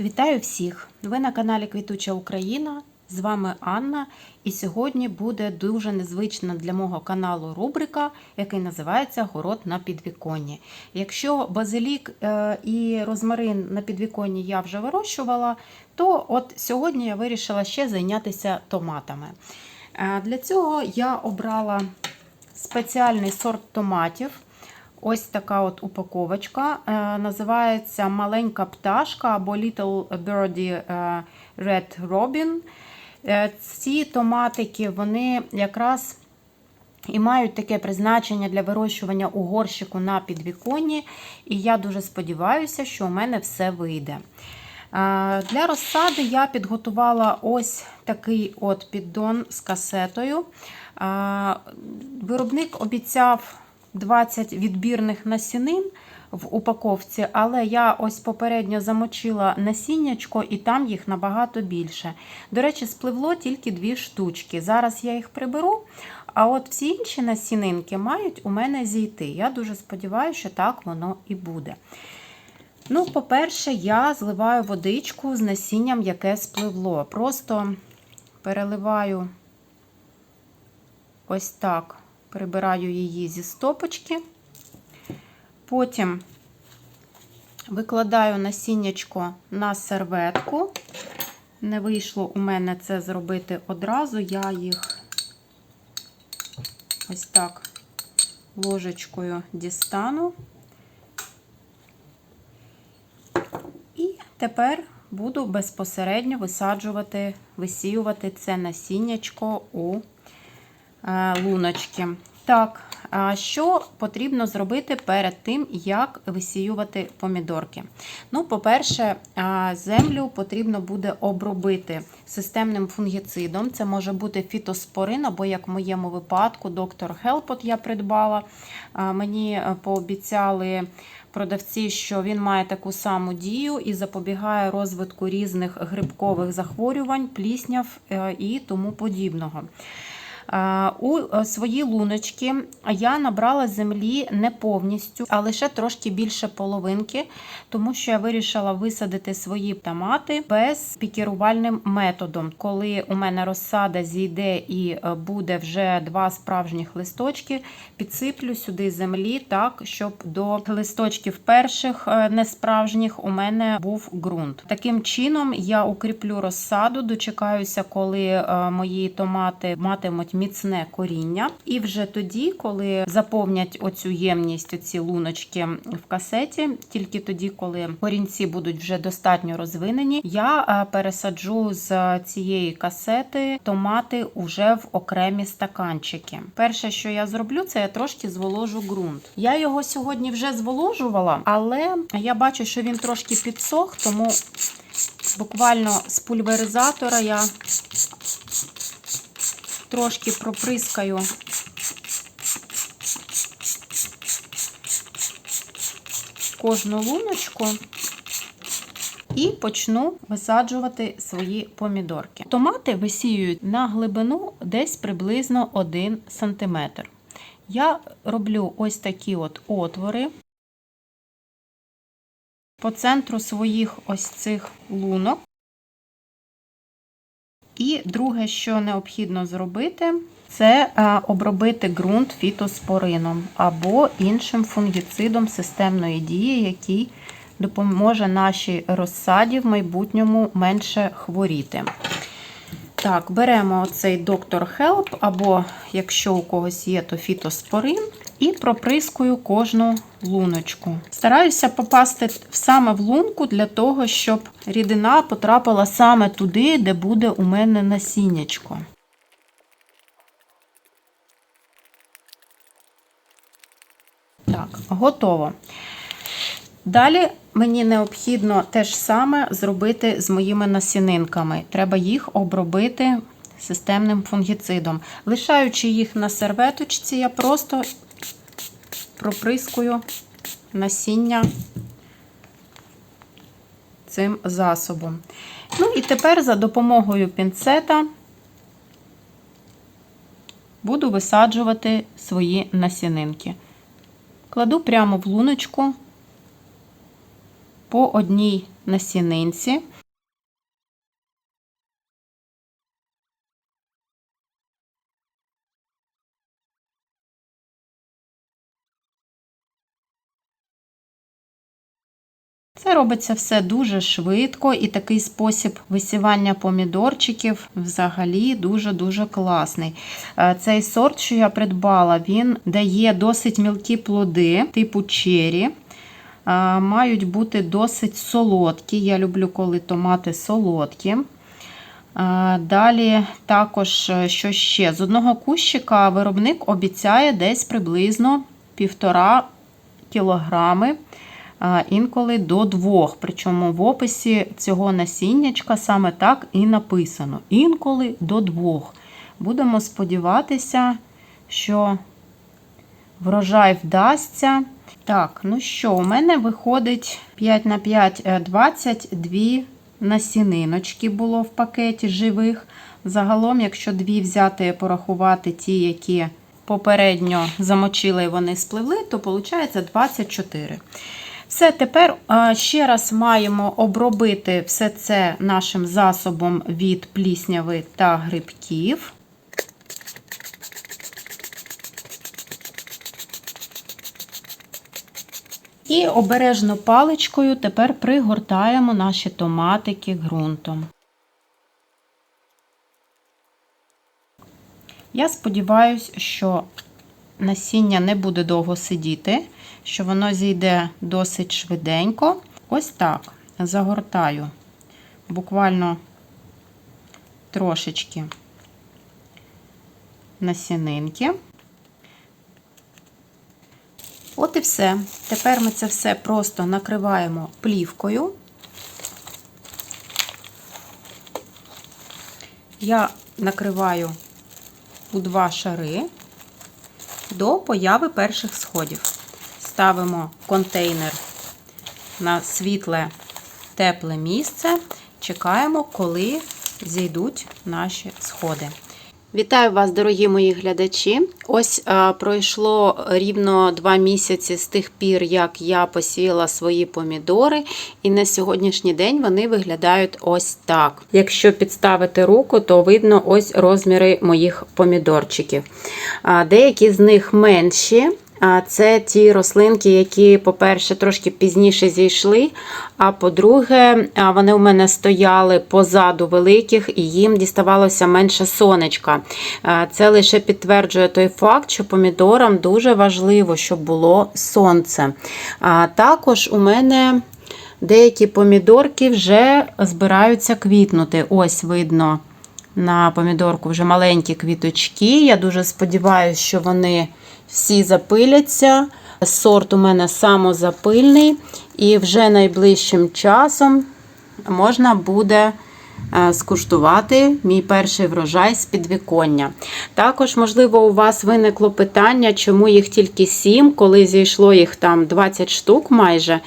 Вітаю всіх! Ви на каналі Квітуча Україна. З вами Анна. І сьогодні буде дуже незвична для мого каналу рубрика, який називається Город на підвіконні. Якщо базилік е, і розмарин на підвіконні я вже вирощувала, то от сьогодні я вирішила ще зайнятися томатами. Е, Для цього я обрала спеціальний сорт томатів. Ось така от упаковочка. Е, Називається Маленька пташка або Little Birdie е, Red Robin. Е, Ці томатики вони якраз і мають таке призначення для вирощування у горщику на підвіконні. І я дуже сподіваюся, що у мене все вийде. Для розсади я підготувала ось такий от піддон з касетою. Виробник обіцяв 20 відбірних насінин в упаковці, але я ось попередньо замочила насіннячко, і там їх набагато більше. До речі, спливло тільки дві штучки. Зараз я їх приберу, а от всі інші насінинки мають у мене зійти. Я дуже сподіваюся, що так воно і буде. Ну, по-перше, я зливаю водичку з насінням, яке спливло. Просто переливаю ось так, прибираю її зі стопочки. Потім викладаю насіннячко на серветку. Не вийшло у мене це зробити одразу, я їх ось так ложечкою дістану. І тепер буду безпосередньо висаджувати, висіювати це насіннячко у луночки. Так, що потрібно зробити перед тим, як висіювати помідорки? Ну, по-перше, землю потрібно буде обробити системним фунгіцидом. Це може бути фітоспорин, або, як в моєму випадку, доктор Хелпот я придбала. Мені е, пообіцяли продавці, що він має таку саму дію і запобігає розвитку різних грибкових захворювань, плісняв е, і тому подібного. Е, У е, свої луночки я набрала землі не повністю, а лише трошки більше половинки, тому що я вирішила висадити свої томати без пікірувальним методом. Коли у мене розсада зійде і е, буде вже два справжніх листочки, підсиплю сюди землі так, щоб до листочків перших несправжніх у мене був ґрунт. Таким чином я укріплю розсаду, дочекаюся, коли мої томати матимуть міцне коріння. І вже тоді, коли заповнять оцю ємність, оці луночки в касеті, тільки тоді, коли корінці будуть вже достатньо розвинені, я пересаджу з цієї касети томати уже в окремі стаканчики. Перше, що я зроблю, це я трошки зволожу ґрунт. Я його сьогодні вже зволожувала, але я бачу, що він трошки підсох, тому буквально з пульверизатора я трошки проприскаю кожну луночку і почну висаджувати свої помідорки. Томати висіюють на глибину десь приблизно 1 см. Я роблю ось такі от отвори. По центру своїх ось цих лунок. І друге, що необхідно зробити, це обробити ґрунт фітоспорином або іншим фунгіцидом системної дії, який допоможе нашій розсаді в майбутньому менше хворіти. Так, беремо оцей доктор Хелп, або, якщо у когось є, то фітоспорин, і проприскую кожну луночку. Стараюся попасти саме в лунку для того, щоб рідина потрапила саме туди, де буде у мене насіннячко. Так, готово. Далі мені необхідно те ж саме зробити з моїми насінинками. Треба їх обробити системним фунгіцидом. Лишаючи їх на серветочці, я просто проприскую насіння цим засобом. Ну і тепер за допомогою пінцета буду висаджувати свої насінинки. Кладу прямо в луночку по одній насінинці. Це робиться все дуже швидко, і такий спосіб висівання помідорчиків взагалі дуже-дуже класний. Е, Цей сорт, що я придбала, він дає досить мілкі плоди, типу чері. Е, Мають бути досить солодкі. Я люблю, коли томати солодкі. Е, Далі також, що ще? З одного кущика виробник обіцяє десь приблизно півтора кілограми а, інколи до двох. Причому в описі цього насіннячка саме так і написано: інколи до двох. Будемо сподіватися, що врожай вдасться. Так, ну що, у мене виходить 5 на 5 е, 22 насіниночки було в пакеті живих. Загалом, якщо дві взяти порахувати ті, які попередньо замочили і вони спливли, то виходить 24. Все, тепер ще раз маємо обробити все це нашим засобом від плісняви та грибків. І обережно паличкою тепер пригортаємо наші томатики ґрунтом. Я сподіваюся, що насіння не буде довго сидіти, що воно зійде досить швиденько. Ось так загортаю буквально трошечки насінинки. От і все. Тепер ми це все просто накриваємо плівкою. Я накриваю у два шари до появи перших сходів. Ставимо контейнер на світле, тепле місце, чекаємо, коли зійдуть наші сходи. Вітаю вас, дорогі мої глядачі. Ось а, пройшло рівно два місяці з тих пір, як я посіяла свої помідори, і на сьогоднішній день вони виглядають ось так. Якщо підставити руку, то видно ось розміри моїх помідорчиків. А, деякі з них менші. Це ті рослинки, які, по-перше, трошки пізніше зійшли. А по-друге, вони у мене стояли позаду великих і їм діставалося менше сонечка. Це лише підтверджує той факт, що помідорам дуже важливо, щоб було сонце. А Також у мене деякі помідорки вже збираються квітнути. Ось видно на помідорку вже маленькі квіточки. Я дуже сподіваюся, що вони всі запиляться. Сорт у мене самозапильний, і вже найближчим часом можна буде скуштувати мій перший врожай з підвіконня. Також, можливо, у вас виникло питання, чому їх тільки 7, коли зійшло їх там 20 штук майже.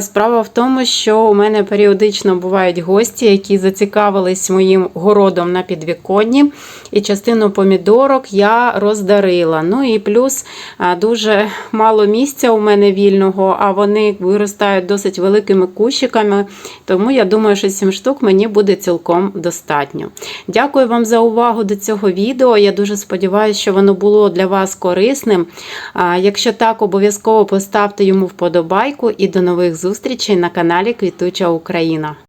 Справа в тому, що у мене періодично бувають гості, які зацікавились моїм городом на підвіконні, і частину помідорок я роздарила. Ну і плюс дуже мало місця у мене вільного, а вони виростають досить великими кущиками, тому я думаю, що 7 штук мені буде цілком достатньо. Дякую вам за увагу до цього відео. Я дуже сподіваюся, що воно було для вас корисним. Якщо так, обов'язково поставте йому вподобайку і до нових зустрічей на каналі Квітуча Україна.